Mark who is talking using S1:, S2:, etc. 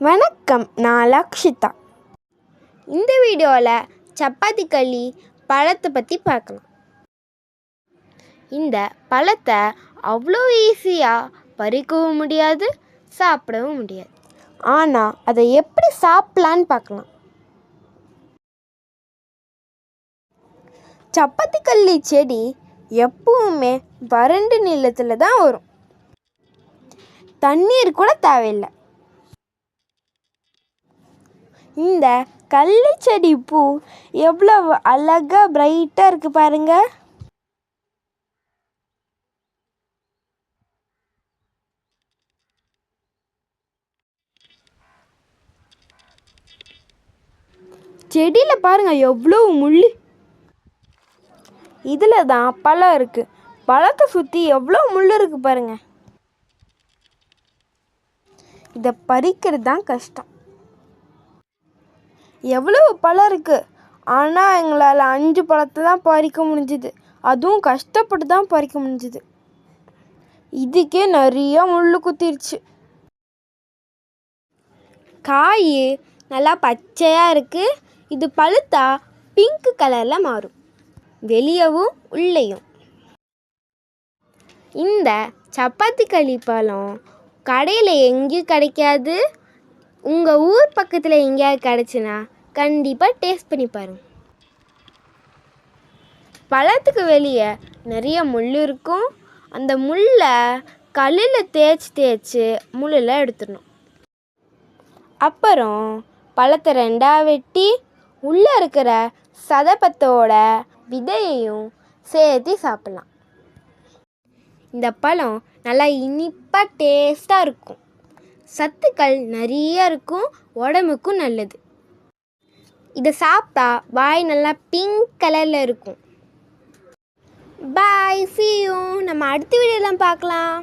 S1: வணக்கம் நான் லக்ஷிதா. இந்த வீடியோவில் சப்பாத்தி களி பழத்தை பற்றி பார்க்கலாம். இந்த பழத்தை அவ்வளோ ஈஸியாக பறிக்கவும் முடியாது சாப்பிடவும் முடியாது. ஆனால் அதை எப்படி சாப்பிட்லான்னு பார்க்கலாம். சப்பாத்தி கல்லி செடி எப்பவுமே வறண்டு நிலத்தில் தான் வரும். தண்ணீர் கூட தேவையில்லை. இந்த கள்ளிச்செடி பூ எவ்வளோ அழகாக பிரைட்டாக இருக்கு பாருங்க. செடியில் பாருங்க எவ்வளோ முள் இதில் தான் பழம் இருக்குது பழத்தை சுற்றி எவ்வளோ முள் இருக்கு பாருங்க. இதை பறிக்கிறது தான் கஷ்டம். எவ்வளவு பழம் இருக்குது ஆனால் எங்களால் அஞ்சு பழத்தை தான் பறிக்க முடிஞ்சுது. அதுவும் கஷ்டப்பட்டு தான் பறிக்க முடிஞ்சுது. இதுக்கே நிறைய முள் குத்திருச்சு. காய் நல்லா பச்சையாக இருக்குது இது பழுத்தா பிங்க் கலரில் மாறும். வெளியவும் உள்ளேயும். இந்த சப்பாத்தி களி பழம் கடையில் எங்கேயும் கிடைக்காது. உங்கள் ஊர் பக்கத்தில் எங்கேயாவது கிடச்சுன்னா கண்டிப்பாக டேஸ்ட் பண்ணி பாருங்க. பழத்துக்கு வெளியே நிறைய முள் இருக்கும். அந்த முள்ளை கல்லில் தேய்ச்சி தேய்ச்சி முள்ளெல்லாம் எடுத்துடணும். அப்புறம் பழத்தை ரெண்டாக வெட்டி உள்ளே இருக்கிற சதப்பத்தோட விதையையும் சேர்த்து சாப்பிட்லாம். இந்த பழம் நல்லா இனிப்பாக டேஸ்ட்டாக இருக்கும். சத்துக்கள் நிறைய இருக்கும். உடம்புக்கும் நல்லது. இதை சாப்பிட்டா வாய் நல்லா பிங்க் கலரில் இருக்கும். பாய் சியூ நம்ம அடுத்த வீடியோலாம் பார்க்கலாம்.